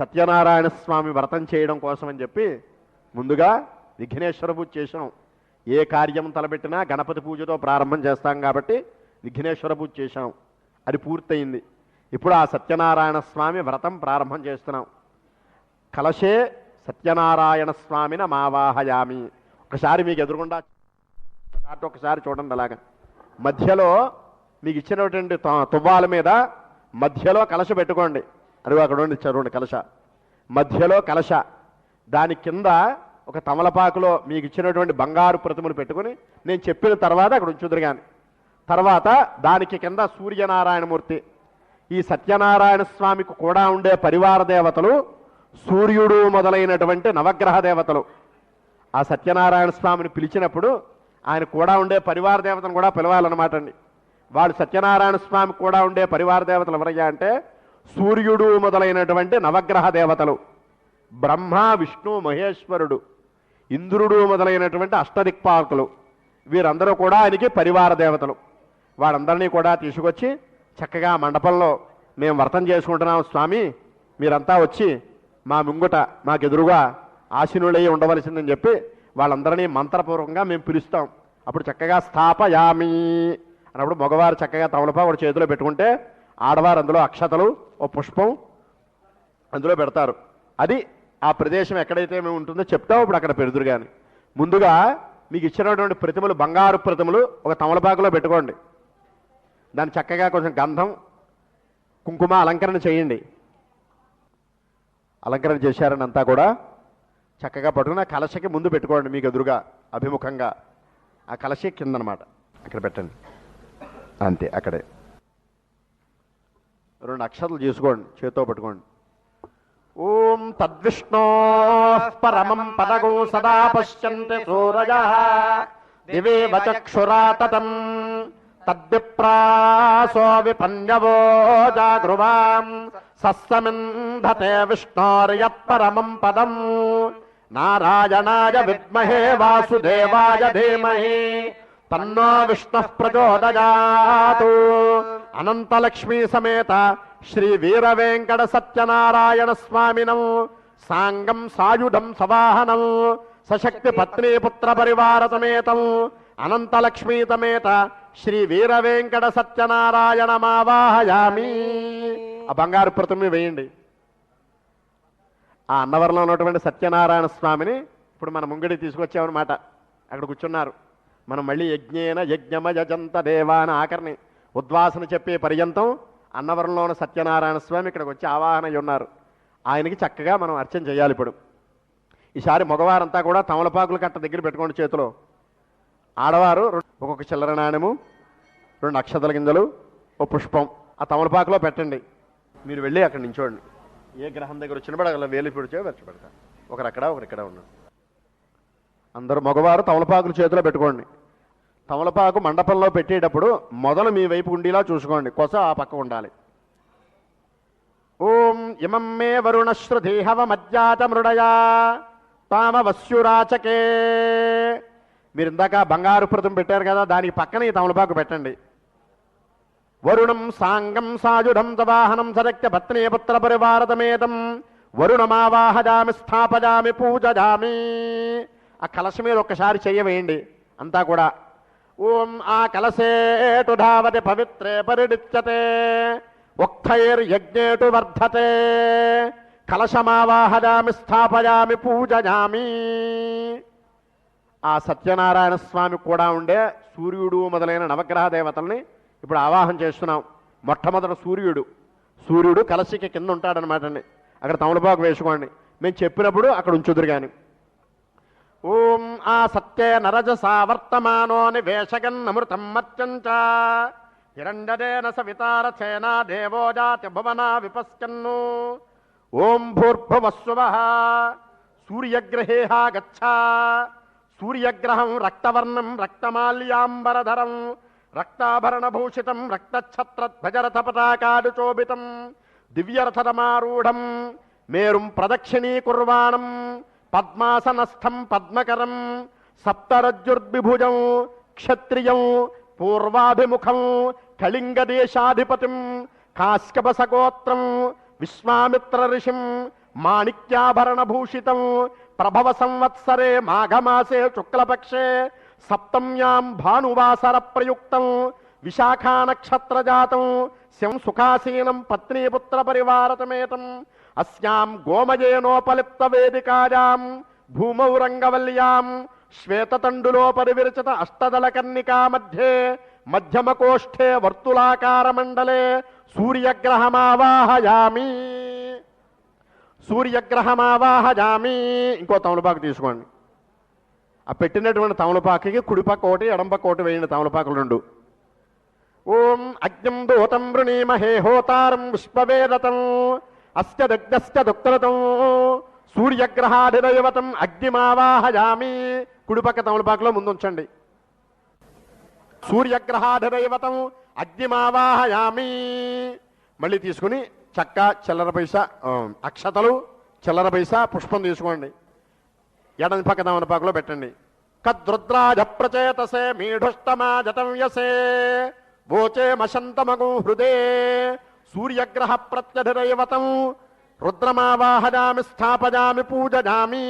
సత్యనారాయణ స్వామి వ్రతం చేయడం కోసం అని చెప్పి ముందుగా విఘ్నేశ్వర పూజ చేసాం ఏ కార్యం తలపెట్టినా గణపతి పూజతో ప్రారంభం చేస్తాం కాబట్టి విఘ్నేశ్వర పూజ చేశాం. అది పూర్తయింది. ఇప్పుడు ఆ సత్యనారాయణ స్వామి వ్రతం ప్రారంభం చేస్తున్నాం. కలశే సత్యనారాయణ స్వామిన మావాహయామి. ఒకసారి మీకు ఎదురుగుండా చాటు ఒకసారి చూడండి అలాగా. మధ్యలో మీకు ఇచ్చినటువంటి తువ్వాల మీద మధ్యలో కలశ పెట్టుకోండి. అదిగో అక్కడ ఉండి చరువుని కలశ. మధ్యలో కలశ. దాని కింద ఒక తమలపాకులో మీకు ఇచ్చినటువంటి బంగారు ప్రతిమలు పెట్టుకుని నేను చెప్పిన తర్వాత అక్కడ ఉంచుదురు కానీ తర్వాత దానికి కింద సూర్యనారాయణమూర్తి. ఈ సత్యనారాయణ స్వామికి కూడా ఉండే పరివార దేవతలు సూర్యుడు మొదలైనటువంటి నవగ్రహ దేవతలు. ఆ సత్యనారాయణ స్వామిని పిలిచినప్పుడు ఆయన కూడా ఉండే పరివార దేవతను కూడా పిలవాలన్నమాట అండి. వాళ్ళు సత్యనారాయణ స్వామి కూడా ఉండే పరివార దేవతలు ఎవరయ్యా అంటే సూర్యుడు మొదలైనటువంటి నవగ్రహ దేవతలు. బ్రహ్మ విష్ణు మహేశ్వరుడు ఇంద్రుడు మొదలైనటువంటి అష్టదిక్పాలకులు వీరందరూ కూడా ఆయనకి పరివార దేవతలు. వారందరినీ కూడా తీసుకొచ్చి చక్కగా మండపంలో మేము వ్రతం చేసుకుంటున్నాం స్వామి. మీరంతా వచ్చి మా ముంగుట మాకెదురుగా ఆశీనులై ఉండవలసిందని చెప్పి వాళ్ళందరినీ మంత్రపూర్వకంగా మేము పిలుస్తాం. అప్పుడు చక్కగా స్థాపయామి అన్నప్పుడు మగవారు చక్కగా తమలపా ఒక చేతిలో పెట్టుకుంటే ఆడవారు అందులో అక్షతలు ఓ పుష్పం అందులో పెడతారు. అది ఆ ప్రదేశం ఎక్కడైతే మేము ఉంటుందో చెప్తావు ఇప్పుడు అక్కడ పెడుదురు కానీ ముందుగా మీకు ఇచ్చినటువంటి ప్రతిమలు బంగారు ప్రతిమలు ఒక తమలపాకులో పెట్టుకోండి. దాన్ని చక్కగా కొంచెం గంధం కుంకుమ అలంకరణ చేయండి. అలంకరణ చేశారని అంతా కూడా చక్కగా పట్టుకుని ఆ కలశకి ముందు పెట్టుకోండి మీకు ఎదురుగా అభిముఖంగా. ఆ కలశ కిందనమాట. అక్కడ పెట్టండి. అంతే అక్కడే. రెండు అక్షతలు చేసుకోండి చేతో పట్టుకోండి. ఓం తద్విష్ణో పరమం పదగో సదా పశ్యంతి సూరయ దివే చక్షురా తతం. తద్విప్రాసో విపన్యవో జాగృవాం. సస్సమింధతే విష్ణోర్య పరమం పదం. నారాయణాయ విద్మహే వాసుదేవాయ ధీమహి. తన్నో విష్ణు ప్రచోదయాతు అనంతలక్ష్మీ సమేత శ్రీ వీర వెంకట సత్యనారాయణ స్వామినం. సాంగం సాయుధం సవాహనం. సశక్తి పత్ని పుత్ర పరివార సమేతం. అనంతలక్ష్మీ సమేత శ్రీ వీర వెంకట సత్యనారాయణ మావాహయామి. ఆ బంగారు ప్రతిమ వేయండి. ఆ అన్నవరంలో ఉన్నటువంటి సత్యనారాయణ స్వామిని ఇప్పుడు మన ముంగడి తీసుకొచ్చామన్నమాట. అక్కడ కూర్చున్నారు. మనం మళ్ళీ యజ్ఞేన యజ్ఞమయజంత దేవాన దేవా అని ఆఖరిని ఉద్వాసన చెప్పే పర్యంతం అన్నవరంలో ఉన్న సత్యనారాయణ స్వామి ఇక్కడికి వచ్చి ఆవాహన అయి ఉన్నారు. ఆయనకి చక్కగా మనం అర్చన చేయాలి ఇప్పుడు. ఈసారి మగవారంతా కూడా తమలపాకులు కట్ట దగ్గర పెట్టుకోండి చేతిలో. ఆడవారు ఒక్కొక్క చిల్లర నాణెము రెండు అక్షతల గింజలు ఓ పుష్పం. ఆ తమలపాకులో పెట్టండి. మీరు వెళ్ళి అక్కడ నించోండి ఏ గ్రహం దగ్గర వచ్చినప్పుడు అక్కడ వేలు పిడిచో వచ్చి పెడతారు ఒకరు అక్కడ ఒకరు ఇక్కడ ఉన్నారు అందరూ మగవారు తమలపాకులు చేతిలో పెట్టుకోండి. తమలపాకు మండపంలో పెట్టేటప్పుడు మొదలు మీ వైపు ఉండేలా చూసుకోండి. కొస ఆ పక్క ఉండాలి. ఓం ఇమం మే వరుణశ్రుతి హవ మృడయా తామ వస్యురాచకే మీరు ఇందాక బంగారు ప్రతం పెట్టారు కదా దానికి పక్కన ఈ తమలపాకు పెట్టండి. వరుణం సాంగం సాయుధం దవాహనం సరక్త భత్నే పుత్ర పరివారతమేతం. వరుణమావాహజామి స్థాపజామి పూజజామి. ఆ కలశ మీద ఒక్కసారి చెయ్యవేయండి అంతా కూడా ఓం ఆ కలసేటు ధావతి పవిత్రే పరిడిచ్యతే ఉక్తైర్యజ్ఞేటు వర్ధతే కలశమావాహదామి స్థాపయామి పూజయామి. ఆ సత్యనారాయణ స్వామి కూడా ఉండే సూర్యుడు మొదలైన నవగ్రహ దేవతల్ని ఇప్పుడు ఆవాహన చేస్తున్నాం. మొట్టమొదట సూర్యుడు. సూర్యుడు కలసికి కింద ఉంటాడనమాట అండి అక్కడ తమలపాకు వేసుకోండి. మేము చెప్పినప్పుడు అక్కడ ఉంచుదురు కానీ ఓం ఆ సత్యే నరజసా వర్తమానో నివేశగన్నమృతం మత్యంచ హిరణ్యదేన సవితారథేన దేవో జాతి భువనా విపస్కన్ను. ఓం భూర్భువస్సువ. సూర్యగ్రహేహా గచ్చ సూర్యగ్రహం రక్తవర్ణం రక్తమాల్యాంబరధరం. రక్తాభరణభూషితం రక్తఛత్రధ్వజరథ పతాకాడు చోభితం దివ్యరథరమారూఢం. మేరుం ప్రదక్షిణీకుర్వాణం. పద్మాసనస్థం పద్మకరం సప్తరజ్జుర్విభుజం క్షత్రియం పూర్వాభిముఖం కళింగదేశాధిపతిం కాశ్యపసగోత్రం విశ్వామిత్ర ఋషిం మాణిక్యాభరణభూషితం ప్రభవ సంవత్సరే మాఘమాసే శుక్లపక్షే సప్తమ్యాం భానువాసర ప్రయుక్తం విశాఖానక్షత్రజాతం శం సుఖాసీనం పత్నీపుత్ర పరివారతమేతం అస్యాం గోమయేనోపలిప్త వేదికాయాం భూమౌ రంగవల్యాం శ్వేతతండులో పరివిరచిత అష్టదళ కన్నికా మధ్యే మధ్యమకోష్ఠే వర్తులాకార మండలే సూర్యగ్రహమావాహయామి సూర్యగ్రహమావాహయామి ఇంకో తమలపాకు తీసుకోండి. ఆ పెట్టినటువంటి తమలపాకుకి కుడిపక్క ఒకటి ఎడంపక్క ఒకటి వేయండి తమలపాకులు రెండు. ఓం అగ్నం దూతం వృణీమహే హోతారం విశ్వవేదతం అస్య సూర్యగ్రహాధిదైవతం అగ్నిమావాహయామి. కుడిపక్క తమలపాకులో ముందుంచండి. సూర్యగ్రహాధిదైవతం అగ్నిమావాహయామి. మళ్ళీ తీసుకుని చక్క చిల్లర పైస అక్షతలు చిల్లర పైస పుష్పం తీసుకోండి. ఎడని పక్క తమలపాకులో పెట్టండి. కద్రుద్రాజ ప్రచేతసే మీఢుష్టమా జతవ్యసే వోచే మశంతమగు హృదే సూర్యగ్రహ ప్రత్యధిదైవతం. రుద్రమావాహజామి స్థాపజామి పూజజామి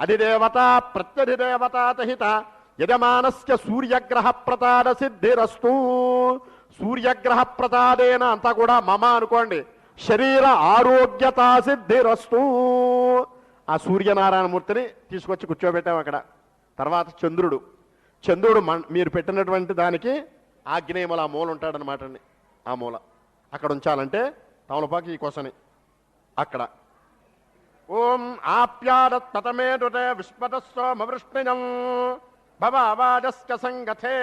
అధిదేవత ప్రత్యధిదేవత తహిత. యజమానస్య సూర్యగ్రహ ప్రతాద సిద్ధిరస్తు సూర్యగ్రహ ప్రతాదేన అంతా కూడా మమ అనుకోండి. శరీర ఆరోగ్యత సిద్ధిరస్తు. ఆ సూర్యనారాయణమూర్తిని తీసుకొచ్చి కూర్చోబెట్టాం అక్కడ. తర్వాత చంద్రుడు. చంద్రుడు మన్- మీరు పెట్టినటువంటి దానికి ఆగ్నేయముల ఆ మూల ఉంటాడనమాట అండి ఆ మూల. అక్కడ ఉంచాలంటే తమలపాకు ఈ కొసని అక్కడ. ఓం ఆప్యాదత్తమే విస్మతస్వమవృష్ణిజం భవాజస్క సంగతే.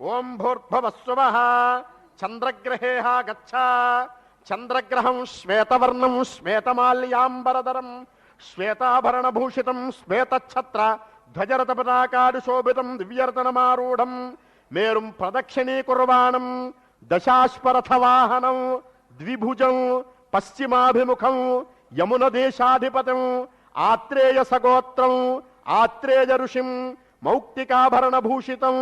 ఓం భూర్భవస్వ చంద్రగ్రహే గచ్చ. చంద్రగ్రహం శ్వేతవర్ణం శ్వేతమాల్యాంబరధరం శ్వేతాభరణభూషితం శ్వేతఛత్ర ధ్వజరత పతాకాడు శోభితం దివ్యర్తనమారూఢం మేరుం ప్రదక్షిణీకుర్వాణం దశాశ్వరథవాహనం ద్విభుజం పశ్చిమాభిముఖం యమున దేశాధిపతం ఆత్రేయ సగోత్రం ఆత్రేయ ఋషిం మౌక్తికాభరణ భూషితం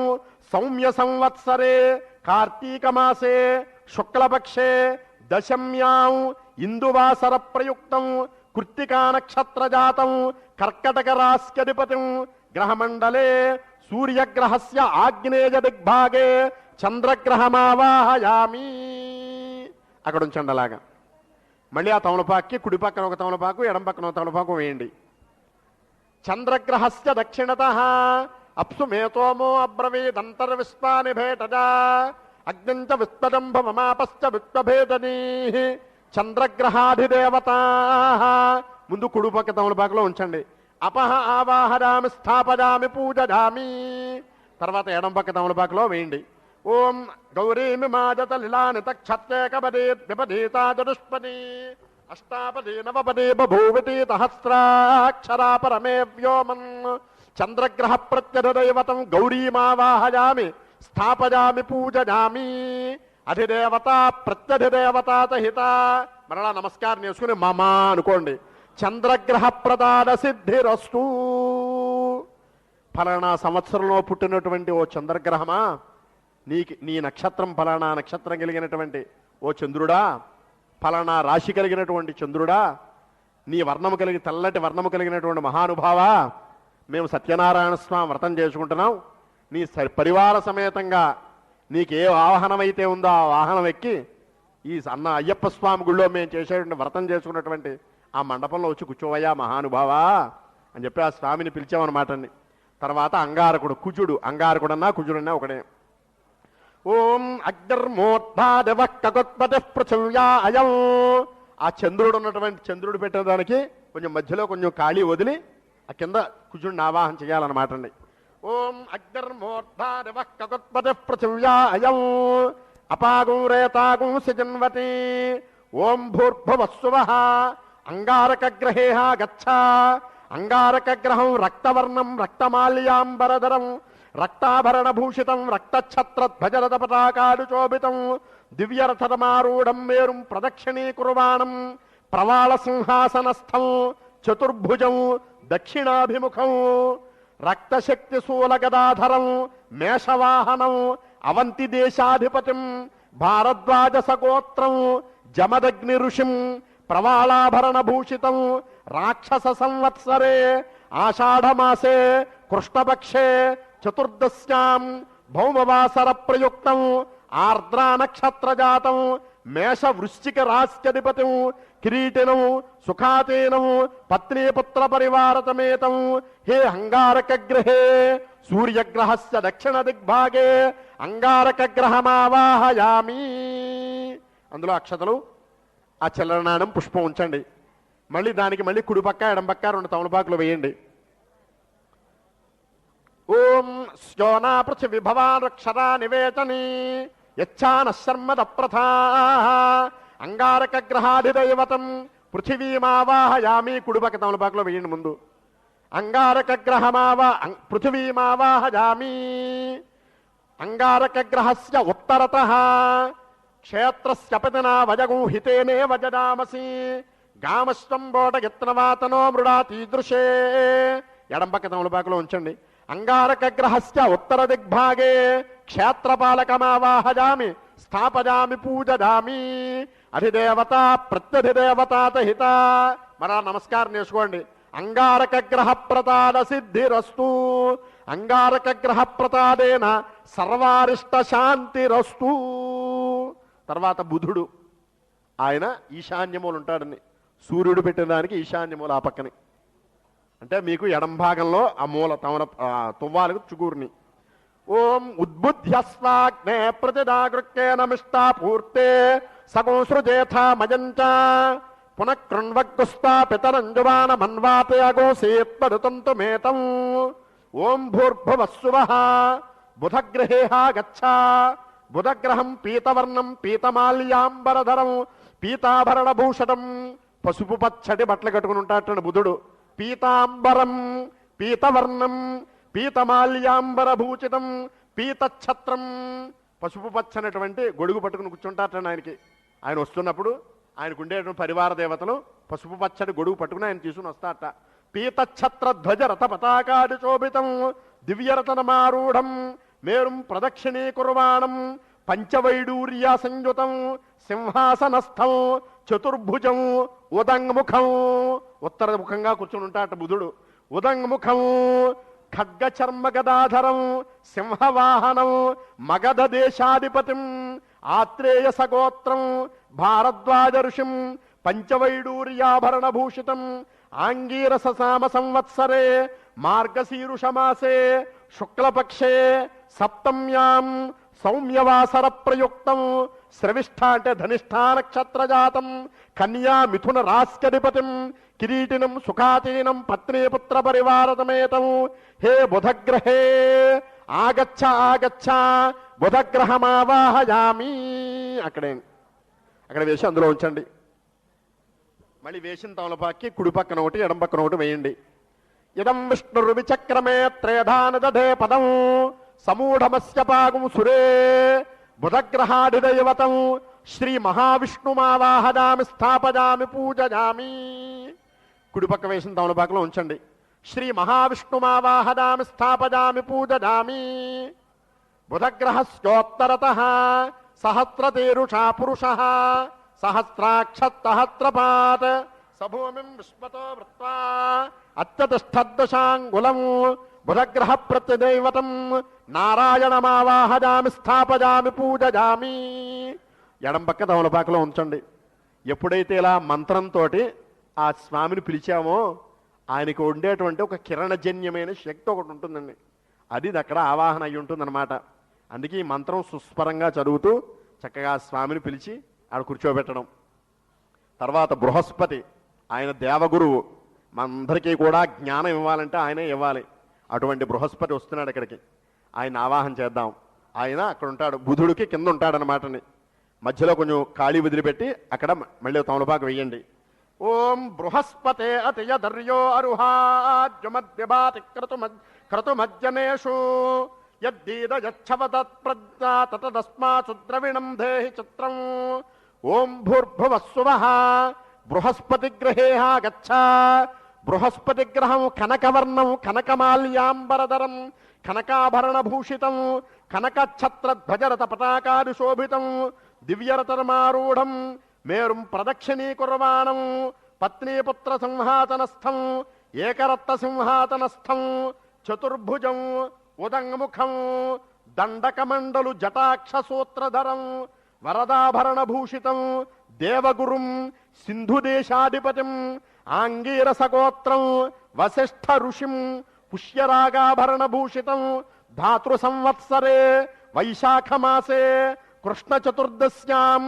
సౌమ్య సంవత్సరే కార్తీక మాసే శుక్లపక్షే దశమ్యాం ఇందువాసర ప్రయుక్తం కృత్తికా నక్షత్ర జాతం కర్కటక రాస్యధిపతిం గ్రహమండలే సూర్యగ్రహస్య ఆగ్నేయ దిగ్భాగే చంద్రగ్రహమావాహయామి. అక్కడ ఉంచండి అలాగా. మళ్ళీ ఆ తమలపాకి కుడి పక్కన ఒక తమలపాకు ఎడం పక్కన ఒక తమలపాకు వేయండి. చంద్రగ్రహస్య దక్షిణత. అప్సు మేతోమో అబ్రవీదంతర్విశ్వాని భేటజా. అగ్నించ విశ్వదంభమమాపశ్చ విశ్వభేదనీ. చంద్రగ్రహాధిదేవత. ముందు కుడి పక్క తమలపాకులో ఉంచండి. అపహ ఆవాహరామి స్థాపజామి పూజజామి తర్వాత ఎడం పక్క తమలపాకులో వేయండి. ఓం గౌరీమి మాజత లిలాని తక్షత్రే విపదీతా చతుష్పది అష్టాపది నవపది బభూవితి సహస్రాక్షరా పరమే వ్యోమన్ చంద్రగ్రహ ప్రత్యదైవతం గౌరీమావాహయామి స్థాపయామి పూజయామి. అధిదేవత ప్రత్యధిదేవత హిత మరలా నమస్కారం చేసుకుని మమ అనుకోండి. చంద్రగ్రహ ప్రదాన సిద్ధిరస్తూ ఫలానా సంవత్సరంలో పుట్టినటువంటి ఓ చంద్రగ్రహమా? నీకు నీ నక్షత్రం ఫలానా నక్షత్రం కలిగినటువంటి ఓ చంద్రుడా ఫలానా రాశి కలిగినటువంటి చంద్రుడా నీ వర్ణము కలిగి తెల్లటి వర్ణము కలిగినటువంటి మహానుభావా మేము సత్యనారాయణ స్వామి వ్రతం చేసుకుంటున్నాం. నీ స- పరివార సమేతంగా నీకు ఏ వాహనం అయితే ఉందో ఆ వాహనం ఎక్కి ఈ అన్న అయ్యప్ప స్వామి గుళ్ళో మేము చేసేటువంటి వ్రతం చేసుకున్నటువంటి ఆ మండపంలో వచ్చి కూర్చోవయ్యా మహానుభావా అని చెప్పి ఆ స్వామిని పిలిచామన్నమాట తర్వాత అంగారకుడు కుజుడు అంగారకుడన్నా కుజుడన్నా ఒకడే. ఓం అగ్నిర్మోద్భాదవ కగోత్పతి పృథివ్యా అయం. ఆ చంద్రుడు ఉన్నటువంటి చంద్రుడు పెట్టేదానికి కొంచెం మధ్యలో కొంచెం ఖాళీ వదిలి ఆ కింద కుజుడిని ఆవాహన చేయాలన్నమాట అండి. ఓం అగ్నిర్మోద్భాదవ కగోత్పతి పృథివ్యా అయం. అపాగం రేతాగం సిజన్వతి. ఓం భూర్భువస్సువ. అంగారకగ్రహే గచ్చ. అంగారకగ్రహం రక్తవర్ణం రక్తమాల్యాంబరధరం రక్తాభరణభూషితం రక్తఛత్రధ్వజరథ పతాకాడు శోభితం దివ్యరథమారూఢం మేరుం ప్రదక్షిణీకుర్వాణం ప్రవాళ సింహాసనస్థం చతుర్భుజం దక్షిణాభిముఖం రక్తశక్తి శూలగదాధరం మేషవాహనం అవంతి దేశాధిపతిం భారద్వాజ సగోత్రం జమదగ్ని ఋషిం ప్రవాళాభరణ భూషితం రాక్షస సంవత్సరే ఆషాఢమాసే కృష్ణపక్షే చతుర్దశ్యాం భౌమవాసర ప్రయుక్తం ఆర్ద్రా నక్షత్ర జాతం మేష వృశ్చిక రాశ్యధిపతి కిరీటినం సుఖాతీనం పత్నీపుత్ర పరివారతమేతం హే అంగారక గ్రహే సూర్యగ్రహస్య దక్షిణ దిగ్భాగే అంగారక గ్రహమావాహయామి అందులో అక్షతలు ఆ చిల్లరనాణం పుష్పం ఉంచండి. మళ్ళీ దానికి మళ్ళీ కుడిపక్క ఎడంపక్క రెండు తమలపాకులు వేయండి. ఓం శ్యోనా పృథివి భవానక్షరా నివేచని యచ్చాన శర్మద ప్రథా. అంగారక గ్రహాధిదైవతం పృథివీమావాహయామి. కుడిపక్క తమలపాకులో వేయండి ముందు. అంగారక గ్రహమావా పృథివీమావాహయామి. అంగారక గ్రహస్య ఉత్తరత. క్షేత్రస్య వజగూహితేనే వజదామసి. గామశ్వం బోటగిత్నవాతనో మృడా తీదృశే. ఎడంపక్క పక్క తమలపాకులో ఉంచండి. అంగారకగ్రహస్య ఉత్తర దిగ్భాగే క్షేత్రపాలకమావాహజామి స్థాపజామి పూజదామి అధిదేవత ప్రత్యధిదేవతాత హిత మరా నమస్కారం చేసుకోండి. అంగారక గ్రహ ప్రతాద సిద్ధిరస్తు అంగారక గ్రహ ప్రతాదేన సర్వారిష్ట శాంతిరస్తు తర్వాత బుధుడు. ఆయన ఈశాన్యములు ఉంటాడని సూర్యుడు పెట్టిన దానికి ఈశాన్యములు ఆ పక్కనే. అంటే మీకు ఎడం భాగంలో ఆ మూల తమర తువ్వాలకు చుగూర్ని. ఓం ఉద్బుద్ధ్యస్వాగ్నే ప్రతిదాగృక్కే నమిష్టా పూర్తే సగోసృజేథా మయంచ. పునఃకృణ్వగ్గుస్తా పితరంజువాన మన్వాతే అగోసేత్పడుతంతు మేతం. ఓం భూర్భువస్సువ బుధగ్రహేహా గచ్చ. బుధగ్రహం పీతవర్ణం పీతమాల్యాంబరధరం పీతాభరణ భూషణం పసుపు పచ్చటి బట్టలు కట్టుకుని ఉంటాడు బుధుడు. పీతాంబరం పీతవర్ణం పీతమాల్యాంబరభూచితం పీతఛత్రం. పసుపు పచ్చనటువంటి గొడుగు పట్టుకుని కూర్చుంటారట ఆయనకి. ఆయన వస్తున్నప్పుడు ఆయనకు ఉండేటువంటి పరివార దేవతలు పసుపు పచ్చడి గొడుగు పట్టుకుని ఆయన తీసుకుని వస్తారట. పీతఛత్ర ధ్వజ రథ పతాకాది శోభితం దివ్యరతనమారూఢం మేరుం ప్రదక్షిణీకుర్వాణం పంచవైడూర్య సంయుతం సింహాసనస్థం చతుర్భుజం ఉదంగముఖం. ఉత్తర ముఖంగా కూర్చుని ఉంటాట బుధుడు. ఉదంగముఖం ఖడ్గ చర్మ గదాధరం సింహవాహనం మగధ దేశాధిపతిం ఆత్రేయ సగోత్రం భారద్వాజ ఋషిం పంచవైడూర్యాభరణ భూషితం ఆంగీరస సామ సంవత్సరే మార్గశీరుషమాసే శుక్లపక్షే సప్తమ్యాం సౌమ్యవాసర ప్రయుక్తం శ్రవిష్ఠ అంటే ధనిష్ఠా నక్షత్ర జాతం కన్యా మిథున రాస్కధిపతిం కిరీటినం సుఖాతీనం పత్నీపుత్ర పరివారతమేతం. హే బుధగ్రహే ఆగచ్చ ఆగచ్చ బుధగ్రహమావాహయామి. అక్కడే అక్కడ వేసి అందులో ఉంచండి. మళ్ళీ వేసిన తమలపాకి కుడి పక్కన ఒకటి ఎడం పక్కన ఒకటి వేయండి. ఇదం విష్ణురు విచక్రమే త్రేధాన దధే పదం సమూఢమస్య పాగం సురే. బుధగ్రహాడిదైవతం శ్రీ మహావిష్ణుమావాహదామి స్థాపదామి పూజజామి. కుడిపక్క వేసిన తమలపాకలో ఉంచండి. శ్రీ మహావిష్ణుమావాహదామి స్థాపదామి పూజజామి. బుధగ్రహస్యోత్తరత సహస్రతేరుషా పురుష సహస్రాక్షత్తహస్రపాత్ సభూమిం విశ్వతో వృత్వా అత్యతిష్టదశాంగులం బుధగ్రహ ప్రతిదైవతం నారాయణమావాహజామి స్థాపజామి పూజజామి. ఎడం పక్క తమలపాకలో ఉంచండి. ఎప్పుడైతే ఇలా మంత్రంతో ఆ స్వామిని పిలిచామో ఆయనకు ఉండేటువంటి ఒక కిరణజన్యమైన శక్తి ఒకటి ఉంటుందండి. అది అక్కడ ఆవాహన అయి ఉంటుందన్నమాట. అందుకే ఈ మంత్రం సుస్పరంగా చదువుతూ చక్కగా స్వామిని పిలిచి ఆడ కూర్చోబెట్టడం. తర్వాత బృహస్పతి ఆయన దేవగురువు. మనందరికీ కూడా జ్ఞానం ఇవ్వాలంటే ఆయనే ఇవ్వాలి. అటువంటి బృహస్పతి వస్తున్నాడు ఇక్కడికి. ఆయన ఆవాహన చేద్దాం. ఆయన అక్కడ ఉంటాడు. బుధుడికి కింద ఉంటాడనమాటని మధ్యలో కొంచెం ఖాళీ వదిలిపెట్టి అక్కడ మళ్ళీ తమలపాకు వెయ్యండి ఓం బృహస్పతే అతియధర్యో అరుహాజ్యమద్యబాతి క్రతు క్రతుమజ్జనేషు ద్రవిణం దేహి చిత్రం. ఓం భూర్భువస్సువ. బృహస్పతి గ్రహేహా గచ్చ. బృహస్పతి గ్రహం కనకవర్ణం కనకమాల్యాంబరధరం కనకాభరణ భూషితం కనకఛత్ర ధ్వజరత పతాకాది శోభితం దివ్యరతనమారూఢం మేరుం ప్రదక్షిణీకుర్వాణం పత్నీపుత్ర సింహాసనస్థం ఏకరత్న సింహాతనస్థం చతుర్భుజం ఉదంగముఖం దండకమండలు జటాక్ష సూత్రధరం వరదాభరణ భూషితం దేవగురుం సింధుదేశాధిపతిం ఆంగీరసగోత్రం వశిష్ఠ ఋషిం పుష్యరాగాభరణ భూషితం ధాతృ సంవత్సరే వైశాఖమాసే కృష్ణ చతుర్దశ్యాం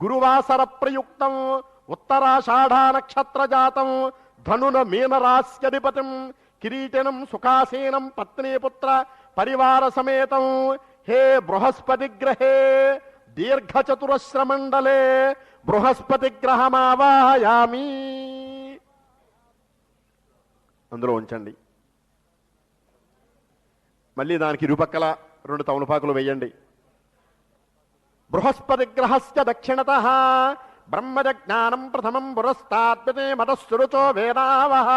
గురువాసర ప్రయుక్తం ఉత్తరాషాఢా నక్షత్ర జాతం ధనున మీనరాస్యధిపతిం కిరీటనం సుఖాసీనం పత్నీపుత్ర పరివార సమేతం హే బృహస్పతి గ్రహే దీర్ఘచతురశ్రమండలే బృహస్పతి గ్రహమావాహయామి అందులో ఉంచండి. మళ్ళీ దానికి ఇరుపక్కల రెండు తమలపాకులు వేయండి. బృహస్పతి గ్రహస్య దక్షిణత బ్రహ్మజ్ఞానం ప్రథమం పురస్తాత్మతే మతస్సురుతో వేదావహ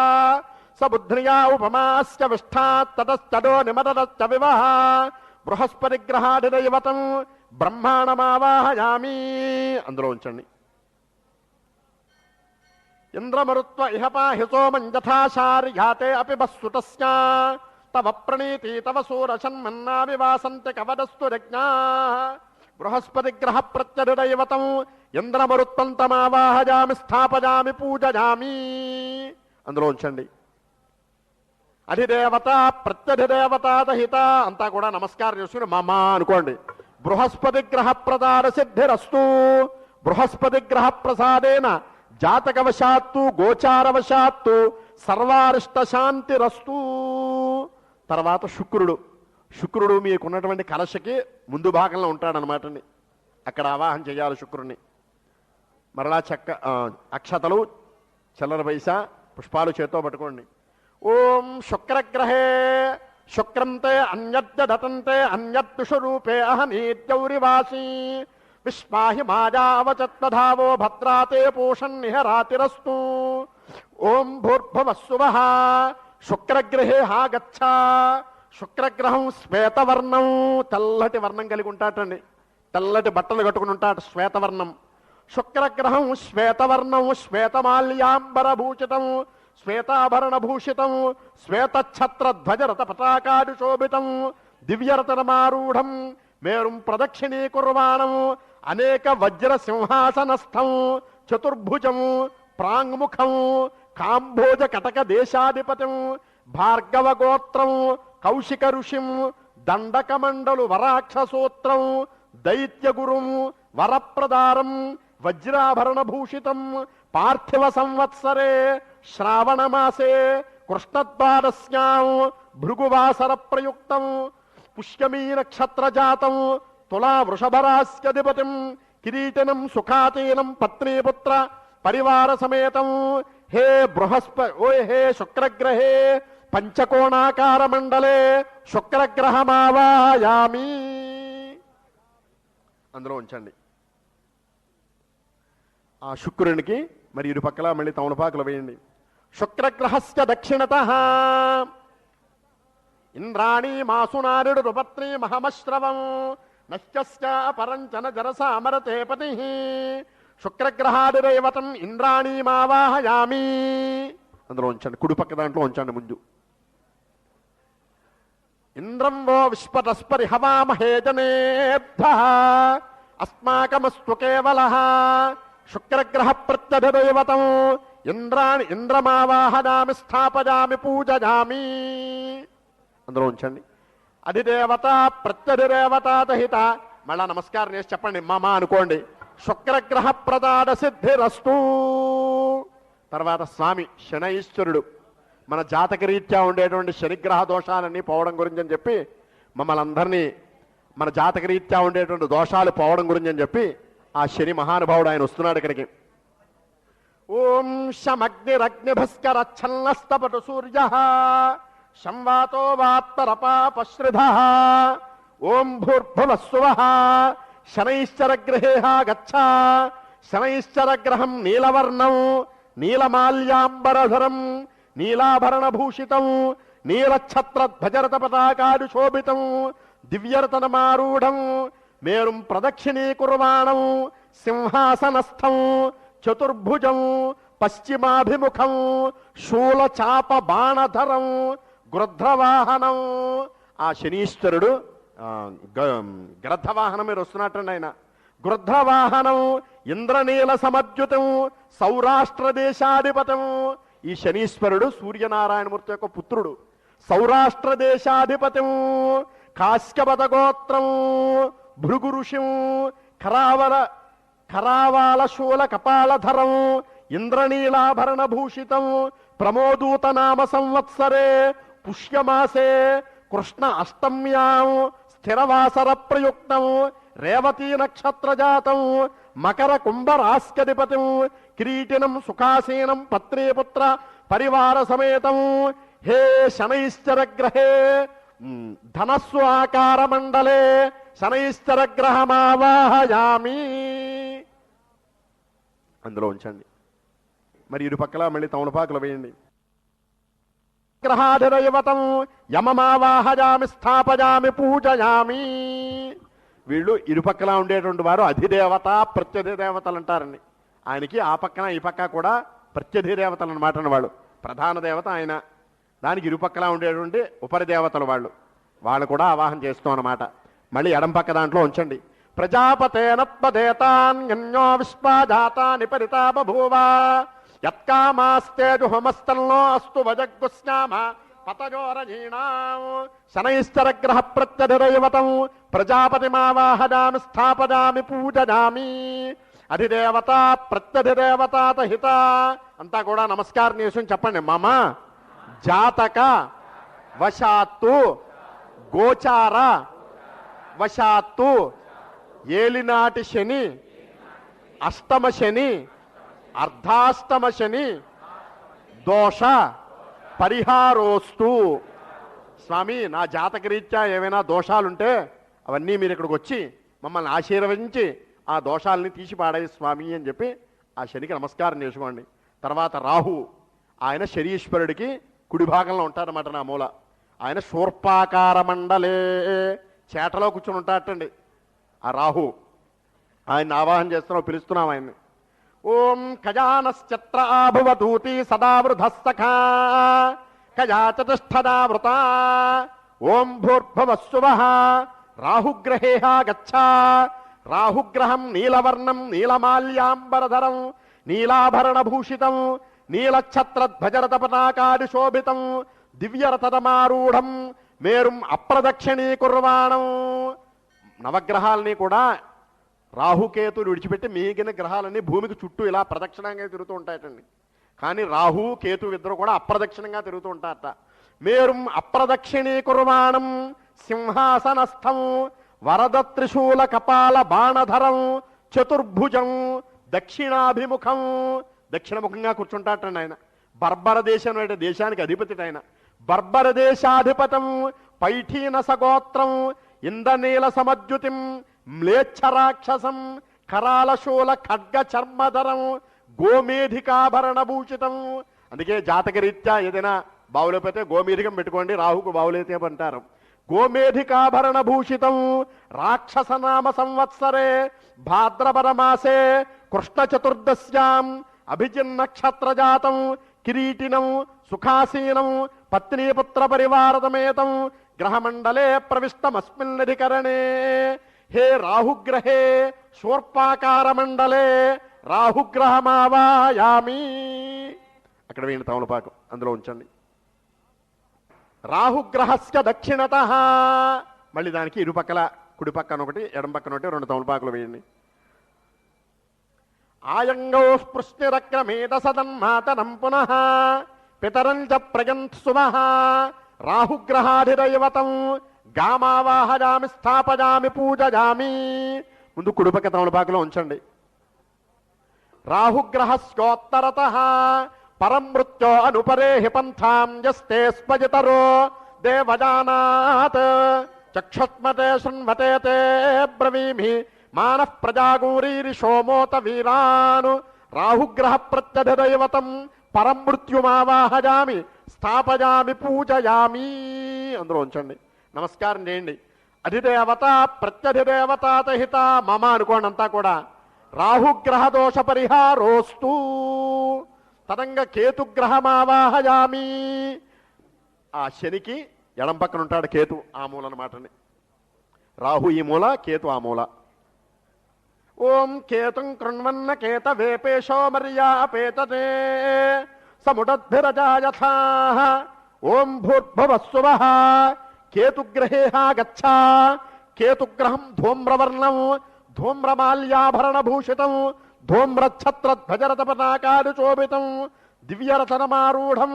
సబుద్ధ్రియా ఉపమాశ్చ విష్ఠాత్ తతశ్చడో నిమతశ్చ వివహ బృహస్పతి గ్రహాధిదైవతం బ్రహ్మాణమావాహయామి. అందులో ఉంచండి. ఇంద్రమరుత్వ ఇహ పాహి సోమం యథాశార్యాతే అపి బస్సుతస్యా తవ ప్రణీతి తవ సూరశన్మన్నా వివాసంతి కవదస్తు రజ్ఞా బృహస్పతి గ్రహ ప్రత్యదైవతం ఇంద్రమరుత్వం తమావాహజామి స్థాపజామి పూజజామి. అందులో ఉంచండి అధిదేవత ప్రత్యధిదేవత దహిత అంతా కూడా నమస్కారం చేసుకుని మమ అనుకోండి. బృహస్పతి గ్రహ ప్రదార సిద్ధిరస్తు. బృహస్పతి గ్రహ ప్రసాదేన జాతకవశాత్తు గోచారవశాత్తు సర్వారిష్ట శాంతిరస్తు తర్వాత శుక్రుడు. శుక్రుడు మీకున్నటువంటి కలశకి ముందు భాగంలో ఉంటాడనమాటండి అక్కడ ఆవాహన చేయాలి శుక్రుడిని మరలా చెక్క అక్షతలు చిల్లర పైసా పుష్పాలు చేత్తో పట్టుకోండి. ఓం శుక్రగ్రహే శుక్రంతే అన్యద్య దతంతే అన్యద్విషరూపే అహనీత్యౌరివాసీ విశ్వాహి మాజావచత్వధావో భద్రాతే పూషన్నిహ రాతిరస్తు ఓం భూర్భువస్సువః. శుక్రగ్రహే హాగచ్చ శుక్రగ్రహం శ్వేతవర్ణం. తెల్లటి వర్ణం కలిగి ఉంటాటండి తెల్లటి బట్టలు కట్టుకుని ఉంటాడు శ్వేతవర్ణం. శుక్రగ్రహం శ్వేతవర్ణం. శ్వేతమాల్యాంబర భూషితం శ్వేతాభరణ భూషితం శ్వేతఛత్ర ధ్వజరత పతాకాది శోభితం. దివ్యరతనమారూఢం మేరుం ప్రదక్షిణీకుర్వాణం. అనేక వజ్ర సింహాసనస్థం చతుర్భుజం ప్రాంగ్ముఖం కాంభోజ కటక దేశాధిపతిం భార్గవ గోత్రం కౌశిక ఋషిం దండకమండలు వరాక్షసూత్రం దైత్యగురుం వరప్రదారం వజ్రాభరణ భూషితం పార్థివ సంవత్సరే శ్రావణమాసే కృష్ణద్వాదశ్యాం భృగువాసర ప్రయుక్తం పుష్యమీ నక్షత్ర జాతం తులా వృషభరాస్యధిపతిం కిరీటనం సుఖాతీనం పత్నీపుత్ర పరివార సమేతం హే బృహస్ప ఓ హే శుక్రగ్రహే పంచకోణాకార మండలే శుక్రగ్రహమావాయామి. అందులో ఉంచండి. ఆ శుక్రునికి మరి ఇరుపక్కల మళ్ళీ తమలపాకులు వేయండి. శుక్రగ్రహస్య దక్షిణత. ఇంద్రాణి మాసునారుడు రుపత్ని మహమశ్రవం. నశ్చాపరంచన పరంచన జరస అమరతే పతి. శుక్రగ్రహాదిరేవతం ఇంద్రాణీమావాహయామి. అందులో ఉంచండి కుడి పక్క దాంట్లో ఉంచండి ముందు. ఇంద్రం వో విశ్వతస్పరి హవామహే జనేభ్య అస్మాకమస్తు కేవల. శుక్రగ్రహ ప్రత్యధిదైవతం ఇంద్రాణి ఇంద్రమావాహనామి స్థాపయామి పూజయామి అందులో ఉంచండి. అధిదేవత ప్రత్యధిదేవత దహిత. మళ్ళా నమస్కారం చేసి చెప్పండి మమ అనుకోండి. శుక్రగ్రహ ప్రదాన సిద్ధిరస్తు. తర్వాత స్వామి శనైశ్వరుడు. మన జాతక రీత్యా ఉండేటువంటి శనిగ్రహ దోషాలన్నీ పోవడం గురించి అని చెప్పి మమ్మల్ని అందరినీ మన జాతక రీత్యా ఉండేటువంటి దోషాలు పోవడం గురించి అని చెప్పి ఆ శని మహానుభావుడు ఆయన వస్తున్నాడు ఇక్కడికి. ఓం శమగ్నిరగ్నిభస్కరచ్చన్నస్తపటు సూర్య. సంవాతో వాత్తరపాపశ్రిధ. ఓం భూర్భువస్సువ. శనైశ్చరగ్రహే గచ్చ శనైశ్చరగ్రహం నీలవర్ణం నీలమాల్యాంబరధరం నీలాభరణభూషితం నీలఛత్రధ్వజరత పతాకాడు శోభితం దివ్యరతనమారూఢం మేరుం ప్రదక్షిణీకుర్వాణం సింహాసనస్థం చతుర్భుజం పశ్చిమాభిముఖం శూలచాప బాణధరం గృధ్రవాహనం ఆ శనీశ్వరుడు గ్రద్ధవాహనం మీరు వస్తున్నట్టండి ఆయన. గృధ్రవాహనం ఇంద్రనీల సమద్యుతం సౌరాష్ట్ర దేశాధిపతం. ఈ శనీశ్వరుడు సూర్యనారాయణమూర్తి యొక్క పుత్రుడు. సౌరాష్ట్ర దేశాధిపతం కాశ్యపద గోత్రం భృగు ఋషిం కరావర కరావాల శూల కపాలధరం ఇంద్రనీలాభరణ భూషితం ప్రమోదూత నామ సంవత్సరే పుష్యమాసే కృష్ణ అష్టమ్యాం స్థిరవాసర ప్రయుక్తం రేవతీ నక్షత్ర జాతం మకర కుంభరాస్కధిపతి కిరీటినం సుఖాసీనం పత్నీపుత్ర పరివార సమేతం హే శనైశ్చర గ్రహే ధనస్సు ఆకార మండలే శనైశ్చర గ్రహమావాహయామి అందులో ఉంచండి. మరి ఇరు పక్కల మళ్ళీ తమలపాకులు వేయండి. గ్రహాధిదైవతం యమమావాహయామి స్థాపయామి పూజయామి. వీళ్ళు ఇరుపక్కల ఉండేటువంటి వారు అధిదేవత ప్రత్యధిదేవతలు అంటారండి ఆయనకి ఆ పక్కన ఈ పక్క కూడా ప్రత్యధిదేవతలు అనమాట వాళ్ళు. ప్రధాన దేవత ఆయన. దానికి ఇరుపక్కల ఉండేటువంటి ఉపరిదేవతలు వాళ్ళు. వాళ్ళు కూడా ఆవాహన చేస్తాం అనమాట మళ్ళీ ఎడం పక్క దాంట్లో ఉంచండి. ప్రజాపతేనత్మదేతాన్యన్యో విశ్వాజాతాని పరితా బభూవ యత్కామాస్తే హోమస్తల్లో అస్తు వజగ్గుస్నామ పతజోరజీణాం శనైశ్చరగ్రహ ప్రత్యధిరైవతం ప్రత్యధిదైవతం ప్రజాపతిమావాహదామి స్థాపదామి పూజదామి అధిదేవత ప్రత్యధిదేవతాత హిత అంతా కూడా నమస్కారం చేసి చెప్పండి మమ జాతక వశాత్తు గోచార వశాత్తు ఏలినాటి శని అష్టమ శని అర్ధాష్టమ శని దోష పరిహారోస్తు. స్వామి నా జాతకరీత్యా ఏమైనా దోషాలుంటే అవన్నీ మీరు ఇక్కడికి వచ్చి మమ్మల్ని ఆశీర్వదించి ఆ దోషాలని తీసి పాడాయి స్వామి అని చెప్పి ఆ శనికి నమస్కారం చేసుకోండి. తర్వాత రాహు ఆయన శరీశ్వరుడికి కుడి భాగంలో ఉంటారన్నమాట నా మూల. ఆయన శూర్పాకార మండలే చేటలో కూర్చొని ఉంటాటండి ఆ రాహు ఆయన ఆవాహన చేస్తున్నావు పిలుస్తున్నాం ఆయన్ని. ఓం ఖజానశ్చత్ర ఆభువదూతి సదా వృధస్తఖా ఖజా చతుష్ఠదావృత ఓం భూర్భువస్సువ రాహుగ్రహేహ గచ్చ రాహుగ్రహం నీలవర్ణం నీలమాల్యాంబరధరం నీలాభరణభూషితం నీలఛత్రధ్వజరత పతాకాది శోభితం దివ్యరథమారూఢం మేరుం అప్రదక్షిణీకుర్వాణం. నవగ్రహాల్ని కూడా రాహుకేతులు విడిచిపెట్టి మిగిలిన గ్రహాలన్నీ భూమికి చుట్టూ ఇలా ప్రదక్షిణంగా తిరుగుతూ ఉంటాయటండి. కానీ రాహు కేతు ఇద్దరు కూడా అప్రదక్షిణంగా తిరుగుతూ ఉంటారట. మేరుం అప్రదక్షిణీకుర్వాణం సింహాసనస్థం వరద త్రిశూల కపాల బాణధరం చతుర్భుజం దక్షిణాభిముఖం. దక్షిణముఖంగా కూర్చుంటాటండి ఆయన. బర్బర దేశం అంటే దేశానికి అధిపతి ఆయన. బర్బర దేశాధిపతం పైఠీన సగోత్రం ఇంద్రనీల సమద్యుతిం మ్లేచ్ఛరాక్షసం కరాలశూల ఖడ్గ చర్మధరం గోమేధికాభరణ భూషితం అందుకే జాతకరీత్యా ఏదైనా బావులో పెడితే గోమేధికం పెట్టుకోండి రాహుకు బావులైతే అంటారు. గోమేధికాభరణ భూషితం రాక్షసనామ సంవత్సరే భాద్రపద మాసే కృష్ణ చతుర్దశ్యాం అభిజిన్ నక్షత్ర జాతం కిరీటినం సుఖాసీనం పత్నీపుత్ర పరివారతమేతం గ్రహమండలే ప్రవిష్టమస్మిన్నధికరణే. హే రాహుగ్రహే శూర్పాకార మండలే రాహుగ్రహమావాయామి. అక్కడ వేయండి తమలపాకు అందులో ఉంచండి. రాహుగ్రహస్య దక్షిణత. మళ్ళీ దానికి ఇరుపక్కల కుడి పక్కన ఒకటి ఎడం పక్కన ఒకటి రెండు తమలపాకులు వేయండి. ఆయంగో స్పృష్టిరక్రమేత సదన్మాతరం పునః. పితరం చ ప్రజంత్సుమ రాహుగ్రహాధిదైవతం గామావాహదామి స్థాపదామి పూజదామి. ముందు కుడుపక తమలపాకులో ఉంచండి. రాహుగ్రహస్యోత్తరత పరం మృత్యో అనుపరేహి పంథాం జస్తే స్పజితరో దేవజానాత్. చక్షుష్మతే శృణ్వతే తే బ్రవీమి మానః ప్రజాగూరీరి సోమోత వీరాను. రాహుగ్రహ ప్రత్యధిదైవతం పరం మృత్యుమావాహజామి స్థాపయామి పూజయామి. అందులో ఉంచండి. నమస్కారం చేయండి. అధిదేవత ప్రత్యధిదేవతాతహిత మమ అనుకోండి అంతా కూడా. రాహుగ్రహ దోష పరిహారోస్తు. తదంగ కేతుగ్రహమావాహయామి. ఆ శనికి ఎడం పక్కన ఉంటాడు కేతు ఆ మూల అనమాటని రాహు ఈ మూల కేతు ఆ మూల. ఓం కేతుం కృణ్వన్న కేత వేపేశో మర్యాపేతనే సముడద్భిరజాయథా ఓం భూర్భువస్సువ. కేతుగ్రహేహా గచ్చ కేతుగ్రహం ధూమ్రవర్ణం ధూమ్రమాల్యాభరణభూషితం ధూమ్రఛత్రధ్వజరత పతాకాలు శోభితం దివ్యరతనమారూఢం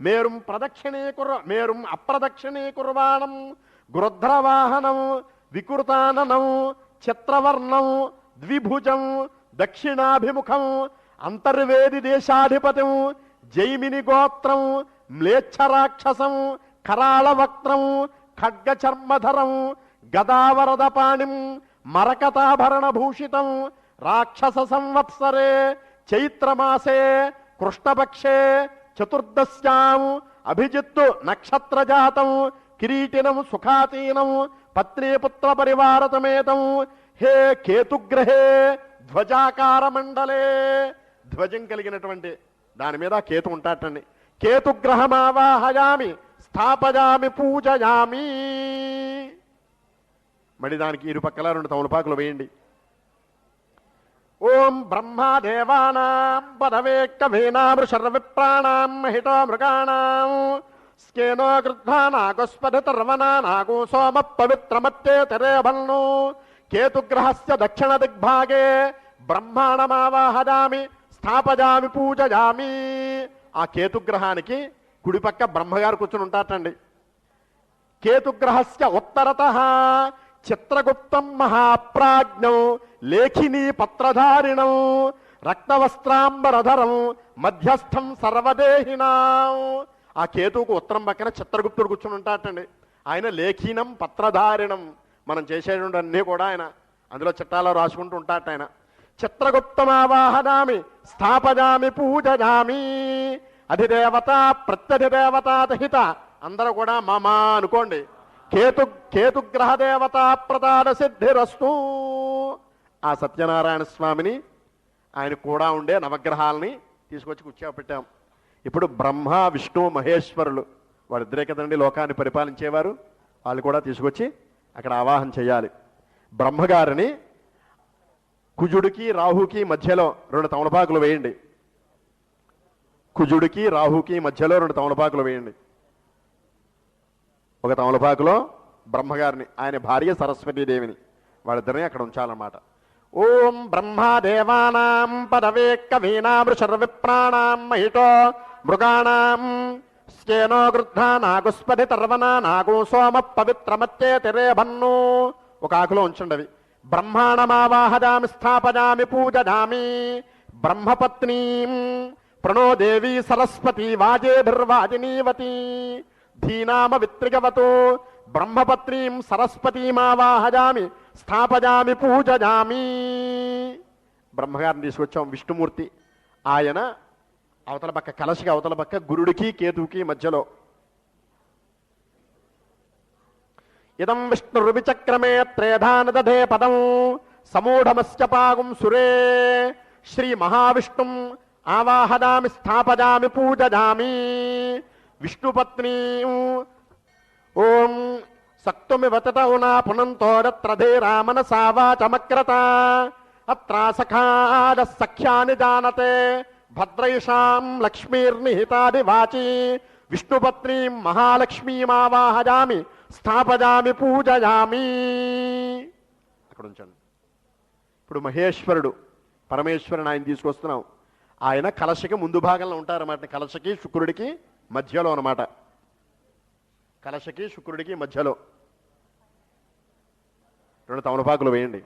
మేరుం ప్రదక్షిణీకుర్ మేరుం అప్రదక్షిణీకుర్వాణం గృధ్రవాహనం వికృతాననం చిత్రవర్ణం ద్విభుజం దక్షిణాభిముఖం అంతర్వేది దేశాధిపతి జైమిని గోత్రం మ్లేచ్ఛరాక్షసం కరాళవక్త్రం ఖడ్గచర్మధరం గదావరదపాణిం మరకతాభరణ భూషితం రాక్షస సంవత్సరే చైత్రమాసే కృష్ణపక్షే చతుర్దశ్యాం అభిజిత్తు నక్షత్రజాతం కిరీటినం సుఖాతీనం పత్నీపుత్ర పరివారతమేతం హే కేతుగ్రహే ధ్వజాకార మండలే ధ్వజం కలిగినటువంటి దాని మీద కేతు ఉంటాటండి కేతుగ్రహమావాహయామి. స్థాపయామి పూజయామి. మళ్ళీ దానికి ఇరుపక్కల రెండు తమలపాకులు వేయండి. ఓం బ్రహ్మాదేవానాం పదవేక్కవేనామృషర్విప్రాణాం మహితో మృగాణాం స్కేనో గృధ్వానాగుస్పది తర్వనానాగు సోమ పవిత్రమత్తే తెరేభల్ను కేతుగ్రహస్య దక్షిణ దిగ్భాగే బ్రహ్మాణమావాహదామి స్థాపజామి పూజయామి. ఆ కేతుగ్రహానికి కుడిపక్క బ్రహ్మగారు కూర్చుని ఉంటారటండి. కేతుగ్రహస్య ఉత్తరత చిత్రగుప్తం మహాప్రాజ్ఞం లేఖినీ పత్రధారిణం రక్తవస్త్రాంబరధరం మధ్యస్థం సర్వదేహినాం. ఆ కేతువుకు ఉత్తరం పక్కన చిత్రగుప్తుడు కూర్చుని ఉంటాటండి ఆయన లేఖినం పత్రధారిణం. మనం చేసేటువంటి అన్నీ కూడా ఆయన అందులో చిట్టాలో రాసుకుంటూ ఉంటాట ఆయన. చిత్రగుప్తమావాహనామి స్థాపజామి పూజజామి అధిదేవత ప్రత్యధిదేవత దహిత. అందరూ కూడా మామా అనుకోండి. కేతు కేతుగ్రహ దేవత ప్రదాన సిద్ధిరస్తు. ఆ సత్యనారాయణ స్వామిని ఆయన కూడా ఉండే నవగ్రహాలని తీసుకొచ్చి కూర్చోబెట్టాం. ఇప్పుడు బ్రహ్మ విష్ణు మహేశ్వరులు వాళ్ళిద్దరే కదండి లోకాన్ని పరిపాలించేవారు. వాళ్ళు కూడా తీసుకొచ్చి అక్కడ ఆవాహన చేయాలి. బ్రహ్మగారిని కుజుడికి రాహుకి మధ్యలో రెండు తమలపాకులు వేయండి. కుజుడికి రాహుకి మధ్యలో రెండు తమలపాకులు వేయండి. ఒక తమలపాకులో బ్రహ్మగారిని ఆయన భార్య సరస్వతీదేవిని వాళ్ళిద్దరిని అక్కడ ఉంచాలన్నమాట. ఓం బ్రహ్మదేవానాం పదవే వీణామృషర్విప్రాణాం మహిటో మృగాణాం స్కేనో గృద్ధా నాగుస్పతి తర్వన నాగు సోమ పవిత్రమత్తే తెరేభన్ను ఒక ఆకులో ఉంచండి అవి బ్రహ్మాణమావాహదామి స్థాపదామి పూజదామి బ్రహ్మపత్నీం ప్రణోదేవి సరస్వతి వాజేభిర్వాజినీవతి. ధీనామ విత్రిగవతో బ్రహ్మపత్నీం సరస్వతీమావాహజామి స్థాపజామి పూజజామి. బ్రహ్మగారిని తీసుకొచ్చాం విష్ణుమూర్తి. ఆయన అవతల పక్క కలశకి అవతల పక్క గురుడికి కేతువుకి మధ్యలో. ఇదం విష్ణుర్విచక్రమే త్రేధానదధే పదం. సమూఢమస్య పాగుం సురే. శ్రీ మహావిష్ణుం ఆవాహదామి స్థాపదామి పూజదామి. విష్ణుపత్నీ ఓం సక్తుమివ తటౌనా పునంతోరత్రధే రామనసా వాచమక్రత అత్రా సఖాద సఖ్యాని జానతే భద్రైషాం లక్ష్మీర్నిహితాది వాచి. విష్ణుపత్నీం మహాలక్ష్మీమావాహజామి స్థాపజామి పూజయామి అక్కడ ఉంచండి ఇప్పుడు మహేశ్వరుడు పరమేశ్వరుని ఆయన తీసుకొస్తున్నాం. ఆయన కలశకి ముందు భాగంలో ఉంటారన్నమాట. కలశకి శుక్రుడికి మధ్యలో అనమాట కలశకి శుక్రుడికి మధ్యలో. రెండు తమలపాకులు వేయండి.